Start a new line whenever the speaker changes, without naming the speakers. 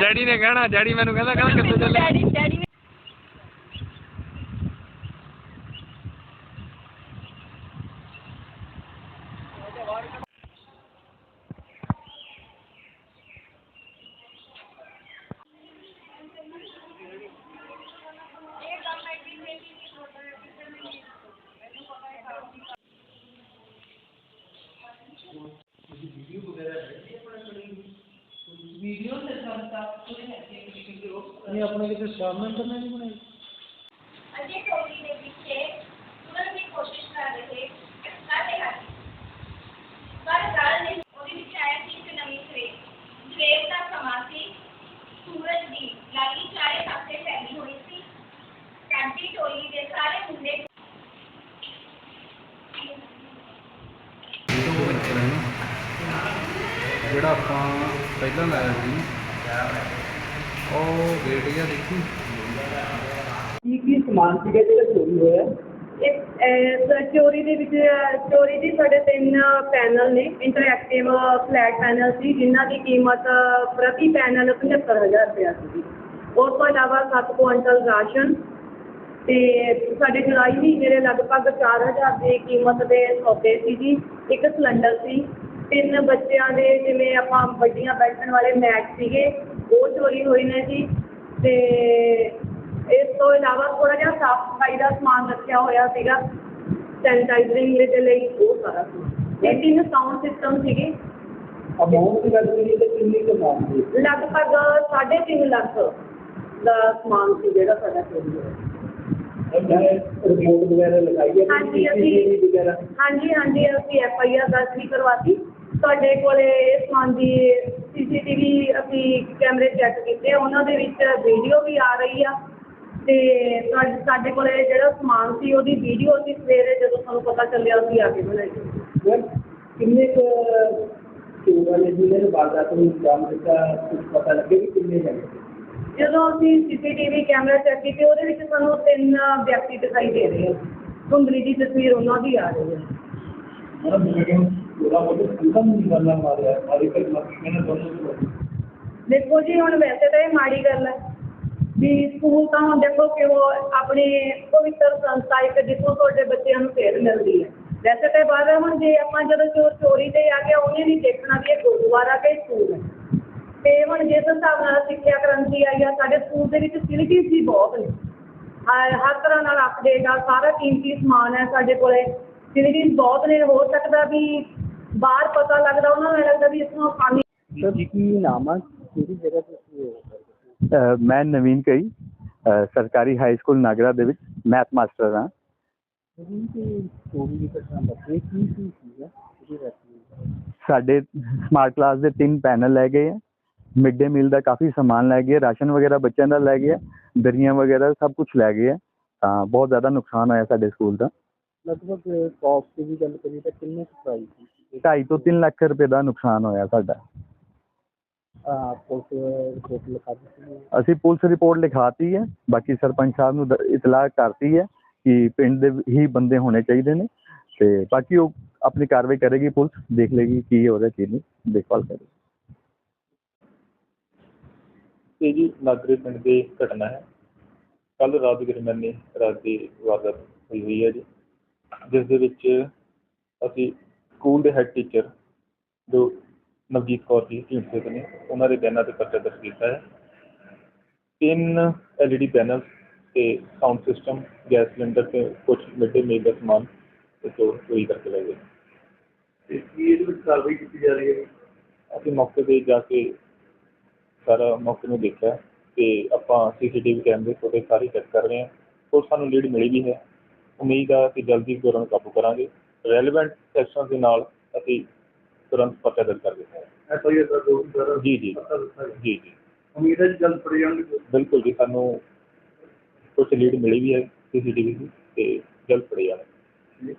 Daddy ਨੇ ਕਹਿਣਾ daddy ਮੈਨੂੰ ਕਹਿੰਦਾ ਕਹਿੰਦਾ ਕਿੱਥੇ ਚੱਲੇ?
ਡੈਡੀ ਡੈਡੀ
ਨਹੀਂ, ਆਪਣੇ ਕਿਤੇ ਸਾਹਮਣੇ ਤਾਂ ਨਹੀਂ ਬਣਾਈ।
ਅਜੇ ਟੋਲੀ ਦੇ ਪਿੱਛੇ ਤੁਰਨ ਦੀ ਕੋਸ਼ਿਸ਼ ਕਰ ਰਹੇ ਸਾਡੇ ਹੱਥ ਪਰ ਗੱਲ ਨੇ ਉਹਦੇ ਵਿੱਚ ਆਇਆ ਸੀ ਇੱਕ ਨਵੀਂ ਸਵੇਰ ਸਵੇਰ ਦਾ ਸਮਾਂ ਸੀ ਸੂਰਜ ਦੀ ਲਾਲੀ ਚਾਰੇ ਪਾਸੇ ਫੈਲੀ ਹੋਈ ਸੀ ਕੈਂਟੀ ਟੋਲੀ ਦੇ ਸਾਰੇ ਮੁੰਡੇ
ਜਿਹੜਾ ਆਪਾਂ ਪਹਿਲਾਂ ਲਾਇਆ ਸੀ ਉਹ ਗੇਟ ਜਿਹਾ ਦੇਖੀ
ਕੀ ਕੀ ਸਮਾਨ ਸੀਗਾ ਜਿਹੜਾ ਚੋਰੀ ਹੋਇਆ
ਇੱਕ ਅਹ, ਚੋਰੀ ਦੇ ਵਿੱਚ ਚੋਰੀ ਦੀ ਸਾਡੇ ਤਿੰਨ ਪੈਨਲ ਨੇ ਇੰਟਰੈਕਟਿਵ ਫਲੈਟ ਪੈਨਲ ਸੀ ਜਿਨ੍ਹਾਂ ਦੀ ਕੀਮਤ ਪ੍ਰਤੀ ਪੈਨਲ 75000 ਰੁਪਇਆ ਸੀ ਉਸ ਤੋਂ ਇਲਾਵਾ 7 ਕੁਇੰਟਲ ਰਾਸ਼ਨ ਤੇ ਸਾਡੇ ਜੁਲਾਈ ਮਹੀਨੇ ਦੇ ਲਗਭਗ 4000 ਦੀ ਕੀਮਤ ਦੇ ਸੌਦੇ ਸੀ ਜੀ ਇੱਕ ਸਿਲੰਡਰ ਸੀ। ਤਿੰਨ ਬੱਚਿਆਂ ਦੇ ਜਿਵੇਂ ਆਪਾਂ ਵੱਡੀਆਂ ਬੈਠਣ ਵਾਲੇ ਮੈਟ ਸੀਗੇ ਉਹ ਚੋਰੀ ਹੋਏ ਨੇ ਜੀ। ਤੇ ਇਸ ਤੋਂ ਇਲਾਵਾ ਥੋੜਾ ਜਿਹਾ ਸਾਫ਼ ਸਫ਼ਾਈ ਦਾ ਸਮਾਨ ਰੱਖਿਆ ਹੋਇਆ ਸੀਗਾ। ਸੈਨੀਟਾਈਜ਼ਰਿੰਗ ਦੇ ਲਈ ਉਹ ਸਾਰਾ ਸਮਾਨ। ਇਹ ਤਿੰਨ ਸਾਊਂਡ ਸਿਸਟਮ ਸੀਗੇ।
ਅਮਾਉਂਟ ਦੀ ਗੱਲ ਕਰੀਏ ਤਾਂ ਕਿੰਨੀ ਕੁ ਅਮਾਉਂਟ ਸੀ?
ਲਗਭਗ 3.5 ਲੱਖ ਦਾ ਸਮਾਨ ਸੀ ਜਿਹੜਾ ਸਾਡਾ ਚੋਰੀ ਹੋਇਆ।
ਰਿਪੋਰਟ ਵਗੈਰਾ ਲਗਾਈ ਹੈ
ਹਾਂਜੀ, ਅਸੀਂ-
ਵਗੈਰਾ?
ਹਾਂਜੀ ਹਾਂਜੀ ਅਸੀਂ ਐਫ ਆਈ ਆਰ ਦਰਜ ਵੀ ਕਰਵਾਤੀ ਤੁਹਾਡੇ ਕੋਲੇ ਇਸ ਸਮਾਨ ਦੀ ਸੀਸੀਟੀਵੀ ਅਸੀਂ ਕੈਮਰੇ ਚੈੱਕ ਕੀਤੇ ਉਹਨਾਂ ਦੇ ਵਿੱਚ ਵੀਡੀਓ ਵੀ ਆ ਰਹੀ ਆ। ਤੇ ਤੁਹਾਡੇ- ਸਾਡੇ ਕੋਲੇ ਜਿਹੜਾ ਸਮਾਨ ਸੀ ਉਹਦੀ ਵੀਡੀਓ ਅਸੀਂ ਸਵੇਰੇ ਜਦੋਂ ਸਾਨੂੰ ਪਤਾ ਚੱਲਿਆ ਅਸੀਂ ਆ ਕੇ ਬਣਾਈ।
ਸਰ ਕਿੰਨੇ ਕੁ ਚੋਰਾਂ ਨੇ ਜਿਹਨਾਂ ਨੇ ਵਾਰਦਾਤ ਨੂੰ ਅੰਜਾਮ ਦਿੱਤਾ ਕੁਝ ਪਤਾ ਲੱਗੇ ਕਿ ਕਿੰਨੇ ਜਣੇ ਸੀ?
ਜਦੋਂ ਅਸੀਂ ਸੀਸੀਟੀਵੀ ਕੈਮਰਾ ਚੈੱਕ ਕੀਤੇ ਉਹਦੇ ਵਿੱਚ ਸਾਨੂੰ ਤਿੰਨ ਵਿਅਕਤੀ ਦਿਖਾਈ ਦੇ ਰਹੇ ਆ। ਧੁੰਦਲੀ ਦੀ ਤਸਵੀਰ ਉਹਨਾਂ ਦੀ ਆ ਰਹੀ ਹੈ
ਮੇਰੇ ਮੁੱਢ ਖਤਮ ਨਹੀਂ ਕਰਨਾ ਮਾਰਿਆ, ਮਾਰੀ ਕਰ ਮੱਖੀਆਂ ਦੋਨੋਂ
ਦੇਖੋ ਜੀ, ਹੁਣ ਵੈਸੇ ਤਾਂ ਇਹ ਮਾੜੀ ਗੱਲ ਹੈ ਵੀ ਸਕੂਲ ਤਾਂ ਹੁਣ ਦੇਖੋ ਕਿ ਉਹ ਆਪਣੀ ਪਵਿੱਤਰ ਸੰਸਥਾ ਇੱਕ ਜਿੱਥੋਂ ਤੁਹਾਡੇ ਬੱਚਿਆਂ ਨੂੰ ਸੇਧ ਮਿਲਦੀ ਹੈ। ਵੈਸੇ ਤਾਂ ਬਾਅਦ ਹੁਣ ਜੇ ਆਪਾਂ ਜਦੋਂ ਚੋਰ ਚੋਰੀ ਤੇ ਆ ਗਿਆ ਉਹਨੇ ਨਹੀਂ ਦੇਖਣਾ ਵੀ ਇਹ ਗੁਰਦੁਆਰਾ ਕਿ ਸਕੂਲ ਹੈ। ਤੇ ਹੁਣ ਜਿਸ ਹਿਸਾਬ ਨਾਲ ਸਿੱਖਿਆ ਕ੍ਰਾਂਤੀ ਆਈ ਆ, ਸਾਡੇ ਸਕੂਲ ਦੇ ਵਿੱਚ ਫੈਸਿਲਿਟੀਜ਼ ਵੀ ਬਹੁਤ ਨੇ। ਹਰ ਹਰ ਤਰ੍ਹਾਂ ਨਾਲ ਅਪਡੇਟ ਆ, ਸਾਰਾ ਕੀਮਤੀ ਸਮਾਨ ਹੈ ਸਾਡੇ ਕੋਲੇ। ਫੈਸਿਲਿਟੀਜ਼ ਬਹੁਤ ਨੇ, ਹੋ ਸਕਦਾ ਵੀ ਬਾਹਰ ਪਤਾ ਲੱਗਦਾ ਉਹਨਾਂ ਨੂੰ ਇਹ ਲੱਗਦਾ ਵੀ ਇਸ ਨੂੰ ਆਸਾਨੀ
ਸਰ ਕੀ ਨਾਮ ਆ? ਕਿਹੜੀ ਜਗ੍ਹਾ ਤੇ ਸੀ ਇਹ?
ਅ, ਮੈਂ ਨਵੀਨ ਕਈ ਅ, ਸਰਕਾਰੀ ਹਾਈ ਸਕੂਲ ਨਾਗਰਾ ਦੇ ਵਿੱਚ ਮੈਥ ਮਾਸਟਰ ਹਾਂ।
ਜਿਹੜੀ ਕਿ ਚੋਰੀ ਦੀ ਘਟਨਾ ਵਾਪਰੀ ਕੀ ਕੀ ਸੀਗਾ ਇਹਦੀ ਰਸਮੀ
ਸਾਡੇ ਸਮਾਰਟ ਕਲਾਸ ਦੇ ਤਿੰਨ ਪੈਨਲ ਲੈ ਗਏ ਹੈ ਮਿਡ ਡੇ ਮੀਲ ਦਾ ਕਾਫੀ ਸਮਾਨ ਲੈ ਗਏ ਰਾਸ਼ਨ ਵਗੈਰਾ ਬੱਚਿਆਂ ਦਾ ਲੈ ਗਏ ਹੈ, ਦਰੀਆਂ ਵਗੈਰਾ ਸਭ ਕੁਝ ਲੈ ਗਏ ਹੈ ਤਾਂ ਬਹੁਤ ਜ਼ਿਆਦਾ ਨੁਕਸਾਨ ਹੋਇਆ ਸਾਡੇ ਸਕੂਲ ਦਾ।
ਲਗਭਗ ਕਾਸਟ ਦੀ ਗੱਲ ਕਰੀਏ ਤਾਂ ਕਿੰਨੇ ਪ੍ਰਾਈਸ ਸੀ?
2.5 ਤੋਂ 3 ਲੱਖ ਰੁਪਏ ਦਾ ਨੁਕਸਾਨ ਹੋਇਆ ਸਾਡਾ।
ਆ ਪੁਲਿਸ ਰਿਪੋਰਟ ਲਿਖਾ ਦਿੱਤੀ ਹੈ।
ਅਸੀਂ ਪੁਲਿਸ ਰਿਪੋਰਟ ਲਿਖਾਤੀ ਹੈ। ਬਾਕੀ ਸਰਪੰਚ ਸਾਹਿਬ ਨੂੰ ਦ- ਇਤਲਾਹ ਕਰਤੀ ਹੈ ਕਿ ਪਿੰਡ ਦੇ ਹੀ ਬੰਦੇ ਹੋਣੇ ਚਾਹੀਦੇ ਨੇ। ਤੇ ਬਾਕੀ ਉਹ ਆਪਣੀ ਕਾਰਵਾਈ ਕਰੇਗੀ ਪੁਲਿਸ ਦੇਖ ਲੇਗੀ ਕੀ ਹੋ ਰਿਹਾ ਕੀ ਨਹੀਂ ਦੇਖਭਾਲ ਕਰੇਗੀ।
ਇਹ ਜੀ ਨਾਗਰੇ ਪਿੰਡ ਦੀ ਘਟਨਾ ਹੈ। ਕੱਲ ਰਾਤ ਦੇ ਦਰਮਿਆਨੇ ਰਾਤ ਦੀ ਵਾਰਦਾਤ ਹੋਈ ਹੋਈ ਹੈ ਜੀ। ਜਿਸ ਦੇ ਵਿੱਚ ਅਸੀਂ ਸਕੂਲ ਦੇ ਹੈੱਡ ਟੀਚਰ ਜੋ ਨਵਜੀਤ ਕੌਰ ਜੀ ਢੀਂਡਸੇ ਨੇ ਉਹਨਾਂ ਦੇ ਬਿਆਨਾਂ ਤੇ ਪਰਚਾ ਦਰਜ ਕੀਤਾ ਹੈ। ਤਿੰਨ ਐਲਈਡੀ ਪੈਨਲ ਤੇ ਸਾਊਂਡ ਸਿਸਟਮ ਗੈਸ ਸਿਲੰਡਰ ਤੇ ਕੁਝ ਮਿਡ ਮੀਲ ਦਾ ਸਮਾਨ ਤੇ ਚੋਰ ਚੋਰੀ ਕਰਕੇ ਲੈ ਗਏ।
ਤੇ ਕੀ ਇਹਦੇ ਵਿੱਚ ਕਾਰਵਾਈ ਕੀਤੀ ਜਾ ਰਹੀ ਹੈ?
ਅਸੀਂ ਮੌਕੇ ਤੇ ਜਾ ਕੇ ਸਾਰਾ ਮੌਕੇ ਨੂੰ ਦੇਖਿਆ ਤੇ ਆਪਾਂ ਸੀਸੀਟੀਵੀ ਕੈਮਰੇ ਫੁਟੇਜ ਸਾਰੀ ਚੈੱਕ ਕਰ ਰਹੇ ਹਾਂ। ਔਰ ਸਾਨੂੰ ਲੀਡ ਮਿਲੀ ਵੀ ਹੈ। ਉਮੀਦ ਆ ਕਿ ਜਲਦੀ ਚੋਰਾਂ ਨੂੰ ਕਾਬੂ ਕਰਾਂਗੇ। ਰੈਲੇਵੈਂਟ ਸੈਕਸ਼ਨ ਦੇ ਨਾਲ ਅਸੀਂ ਤੁਰੰਤ ਪਤਾ ਦਰਜ ਕਰ ਦਿੱਤਾ ਹੈ।
ਐਸ ਆਈ ਦਾ ਦੋ ਸਰ
ਜੀ ਜੀ। ਜੀ ਜੀ।
ਉਮੀਦ ਹੈ ਜੀ ਜਲਦ ਫੜੇ ਜਾਣਗੇ
ਬਿਲਕੁਲ ਜੀ ਸਾਨੂੰ ਕੁਝ ਲੀਡ ਮਿਲੀ ਵੀ ਹੈ ਸੀਸੀਟੀਵੀ ਦੀ ਤੇ ਜਲਦ ਫੜੇ ਜਾਣਗੇ।